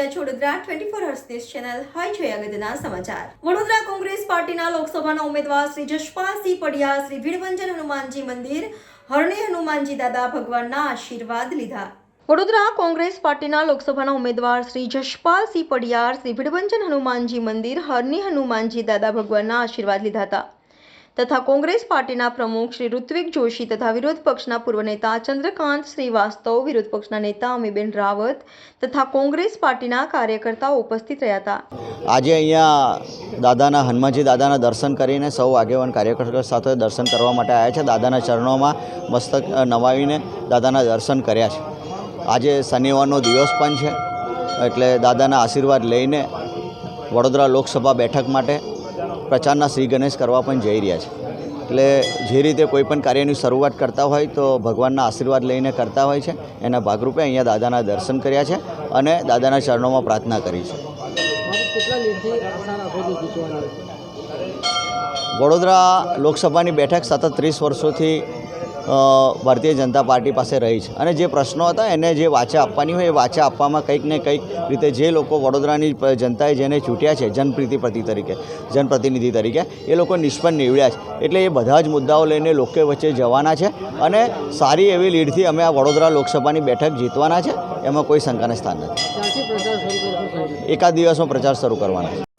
Vadodara twenty four news channel હોય જોઈએ અગત્યના સમાચાર. વડોદરા કોંગ્રેસ પાર્ટીના લોકસભાના ઉમેદવાર શ્રી જશપાલસિંહ પડિયા શ્રી ભીડભંજન હનુમાનજી મંદિર, હરણે હનુમાનજી દાદા ભગવાનના આશીર્વાદ લીધા. વડોદરા કોંગ્રેસ પાર્ટીના લોકસભાના ઉમેદવાર શ્રી જશપાલસિંહ પડિયાર શ્રી ભીડભંજન હનુમાનજી મંદિર હરની હનુમાનજી દાદા ભગવાનના આશીર્વાદ લીધા હતા. તથા કોંગ્રેસ પાર્ટીના પ્રમુખ શ્રી ઋત્વિક જોશી તથા વિરોધ પક્ષના પૂર્વ નેતા ચંદ્રકાંત શ્રીવાસ્તવ, વિરોધ પક્ષના નેતા અમીબેન રાવત તથા કોંગ્રેસ પાર્ટીના કાર્યકર્તાઓ ઉપસ્થિત રહ્યા હતા. આજે અહીંયા દાદાના, હનુમાનજી દાદાના દર્શન કરીને સૌ આગેવાન કાર્યકર્તા સાથે દર્શન કરવા માટે આવ્યા છે. દાદાના ચરણોમાં મસ્તક નવાવીને દાદાના દર્શન કર્યા છે. આજે શનિવારનો દિવસ પણ છે, એટલે દાદાના આશીર્વાદ લઈને વડોદરા લોકસભા બેઠક માટે પ્રચારના શ્રી ગણેશ કરવા પણ જઈ રહ્યા છે. એટલે જે રીતે કોઈ પણ કાર્યની શરૂઆત કરતા હોય તો ભગવાનના આશીર્વાદ લઈને કરતા હોય છે. એના ભાગરૂપે અહીંયા દાદાના દર્શન કર્યા છે અને દાદાના ચરણોમાં પ્રાર્થના કરી છે. વડોદરા લોકસભાની બેઠક સતત ત્રીસ વર્ષોથી ભારતીય જનતા પાર્ટી પાસે રહી છે. અને જે પ્રશ્નો હતા, એને જે વાચા આપવાની હોય, એ વાચા આપવામાં કંઈક ને કંઈક રીતે જે લોકો વડોદરાની જનતાએ જેને ચૂંટ્યા છે જનપ્રતિનિધિ તરીકે જનપ્રતિનિધિ તરીકે, એ લોકો નિષ્ફળ નીવડ્યા છે. એટલે એ બધા જ મુદ્દાઓ લઈને લોકો વચ્ચે જવાના છે અને સારી એવી લીડથી અમે આ વડોદરા લોકસભાની બેઠક જીતવાના છે. એમાં કોઈ શંકાને સ્થાન નથી. એકાદ દિવસમાં પ્રચાર શરૂ કરવાના છે.